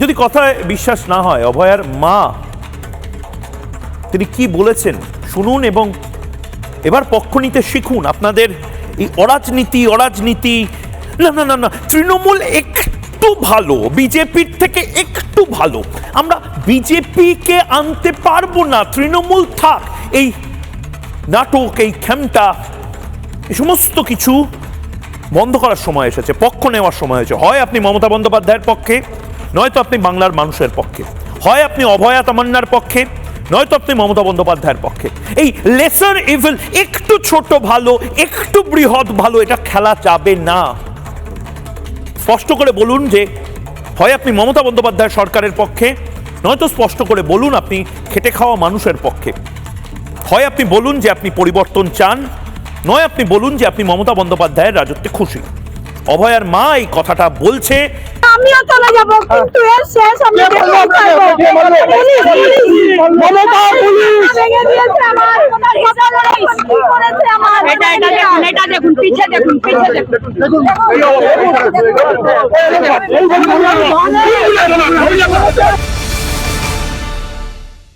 যদি কথায় বিশ্বাস না হয়, অভয়ার মা, তিনি কি বলেছেন? শুনুন এবং এবার পক্ষ নিতে শিখুন আপনাদের এই অরাজনীতি অরাজনীতি। না না না না, তৃণমূল একটু ভালো, বিজেপির থেকে একটু ভালো। আমরা বিজেপিকে আনতে পারব না, তৃণমূল থাক। এই নাটক, এই খেমটা এই সমস্ত কিছু বন্ধ করার সময় এসেছে, পক্ষ নেওয়ার সময় হয়েছে হয় আপনি মমতা বন্দ্যোপাধ্যায়ের পক্ষে নয়তো আপনি বাংলার মানুষের পক্ষে। হয় আপনি অভয়া তামান্নার পক্ষে, নয়তো আপনি মমতা বন্দ্যোপাধ্যায়ের পক্ষে। এই লেসার ইভিল একটু ছোট ভালো, একটু বৃহৎ ভালো, এটা খেলা যাবে না। স্পষ্ট করে বলুন যে, হয় আপনি মমতা বন্দ্যোপাধ্যায় সরকারের পক্ষে, নয়তো স্পষ্ট করে বলুন আপনি খেটে খাওয়া মানুষের পক্ষে। হয় আপনি বলুন যে আপনি পরিবর্তন চান, নয় আপনি বলুন যে আপনি মমতা বন্দ্যোপাধ্যায়ের রাজত্বে খুশি। অভয়ার মা এই কথাটা বলছে আমিও চলে যাব কিন্তু এর শেষ আমি দেখতে পারব পুলিশ পুলিশ মমতা পুলিশ ভেঙে দিয়েছে আমার কি করেছে আমার এটা এটা দেখুন এটা দেখুন পিছে দেখুন পিছে দেখুন দেখুন